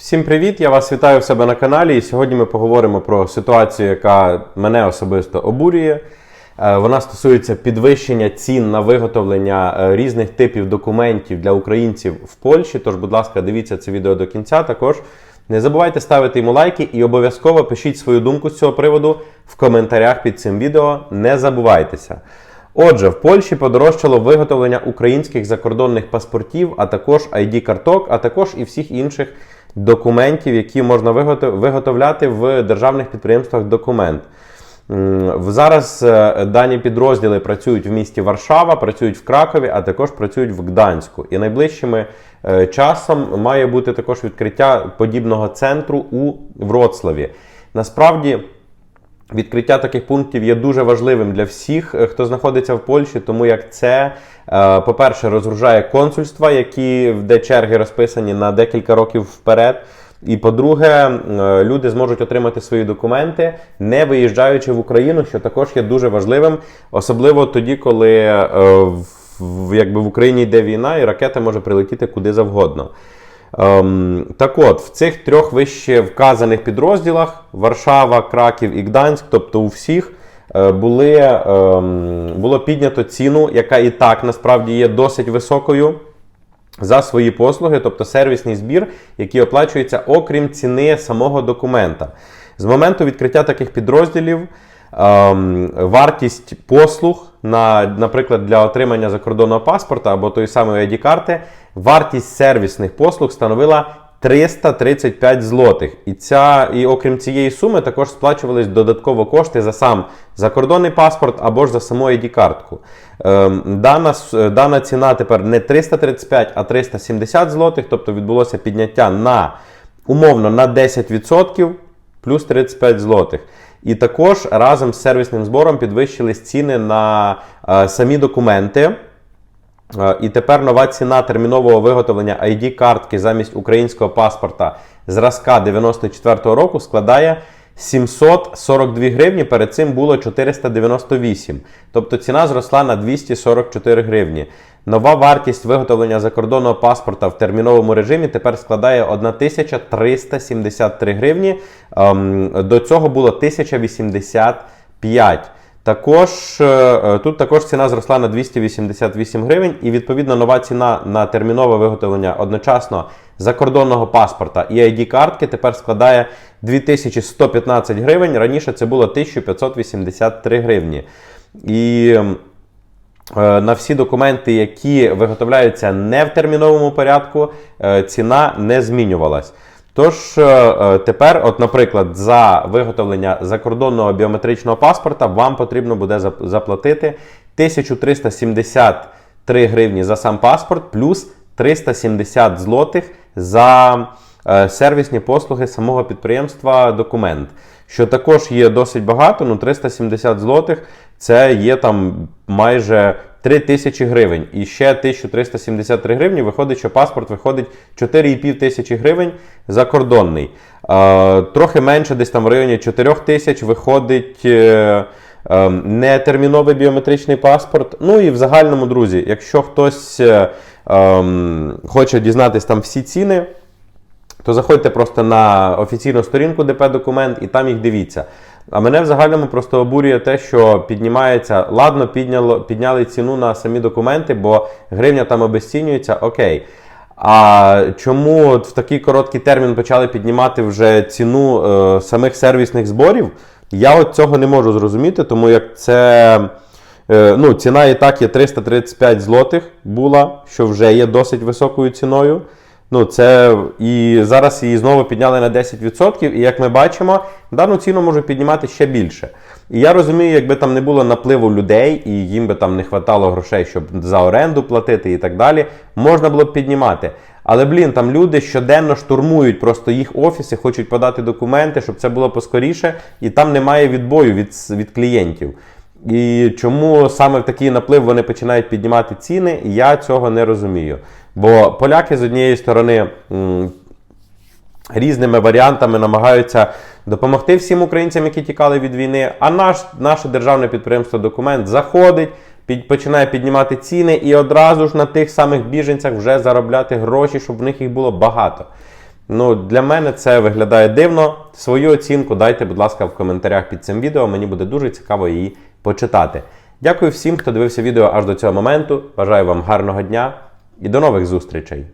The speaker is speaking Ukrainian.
Всім привіт! Я вас вітаю в себе на каналі. І сьогодні ми поговоримо про ситуацію, яка мене особисто обурює. Е, Вона стосується підвищення цін на виготовлення е, різних типів документів для українців в Польщі. Тож, будь ласка, дивіться це відео до кінця. Також не забувайте ставити йому лайки і обов'язково пишіть свою думку з цього приводу в коментарях під цим відео. Не забувайтеся. Отже, в Польщі подорожчало виготовлення українських закордонних паспортів, а також ID-карток, а також і всіх інших документів, які можна виготов- виготовляти в державних підприємствах документ. Зараз е, дані підрозділи працюють в місті Варшава, працюють в Кракові, а також працюють в Гданську. І найближчими е, часом має бути також відкриття подібного центру у Вроцлаві. Насправді. Відкриття таких пунктів є дуже важливим для всіх, е, хто знаходиться в Польщі, тому як це, е, по-перше, розгружає консульства, які де черги розписані на декілька років вперед. І по-друге, е, люди зможуть отримати свої документи, не виїжджаючи в Україну, що також є дуже важливим, особливо тоді, коли в- якби в Україні йде війна, і ракета може прилетіти куди завгодно. Ем, так от, в цих трьох вище вказаних підрозділах Варшава, Краків і Гданськ, тобто у всіх, е, були, ем, було піднято ціну, яка і так насправді є досить високою. За свої послуги, тобто сервісний збір, який оплачується окрім ціни самого документа. З моменту відкриття таких підрозділів ем, вартість послуг, на, наприклад, для отримання закордонного паспорта або тої самої ID-карти, вартість сервісних послуг становила 335 злотих. І, ця, і окрім цієї суми також сплачувались додатково кошти за сам закордонний паспорт або ж за саму ID-картку. Ем, дана, дана ціна тепер не 335, а 370 злотих, тобто відбулося підняття на умовно на 10% плюс 35 злотих. І також разом з сервісним збором підвищились ціни на е, самі документи. Е, І тепер нова ціна термінового виготовлення ID-картки замість українського паспорта зразка 94-го року складає 742 гривні. Перед цим було 498. Тобто ціна зросла на 244 гривні. Нова вартість виготовлення закордонного паспорта в терміновому режимі тепер складає 1373 гривні. Ем, До цього було 1085. Також е, е, тут також ціна зросла на 288 гривень, і відповідно нова ціна на термінове виготовлення одночасно закордонного паспорта і ID-картки тепер складає 2115 гривень. Раніше це було 1583 гривні. І ем, на всі документи, які виготовляються не в терміновому порядку, е, ціна не змінювалась. Тож е, е, тепер, от, наприклад, за виготовлення закордонного біометричного паспорта вам потрібно буде заплатити 1373 гривні за сам паспорт, плюс 370 злотих за е, сервісні послуги самого підприємства документ. Що також є досить багато, ну 370 злотих це є там майже 3 тисячі гривень. І ще 1373 гривні виходить, що паспорт виходить 4,5 тисячі гривень закордонний. Е, трохи менше, десь там в районі 4 тисяч виходить. Е, е, Нетерміновий біометричний паспорт. Ну і в загальному, друзі, якщо хтось е, ем, хоче дізнатись там всі ціни, то заходьте просто на офіційну сторінку ДП Документ і там їх дивіться. А мене в загальному просто обурює те, що піднімається, ладно, підняло, підняли ціну на самі документи, бо гривня там обесцінюється, окей. А чому в такий короткий термін почали піднімати вже ціну е, самих сервісних зборів? Я от цього не можу зрозуміти, тому як це. Е, ну, ціна і так є 335 злотих була, що вже є досить високою ціною. Ну, це і зараз її знову підняли на 10%, і як ми бачимо, дану ціну можуть піднімати ще більше. І я розумію, якби там не було напливу людей, і їм би там не хватало грошей, щоб за оренду платити і так далі, можна було б піднімати. Але, блін, там люди щоденно штурмують просто їх офіси, хочуть подати документи, щоб це було поскоріше, і там немає відбою від, від клієнтів. І чому саме в такий наплив вони починають піднімати ціни, я цього не розумію. Бо поляки з однієї сторони різними варіантами намагаються допомогти всім українцям, які тікали від війни. А наш, наше державне підприємство документ заходить, під, починає піднімати ціни і одразу ж на тих самих біженцях вже заробляти гроші, щоб в них їх було багато. Ну, для мене це виглядає дивно. Свою оцінку дайте, будь ласка, в коментарях під цим відео. Мені буде дуже цікаво її почитати. Дякую всім, хто дивився відео аж до цього моменту. Бажаю вам гарного дня і до нових зустрічей!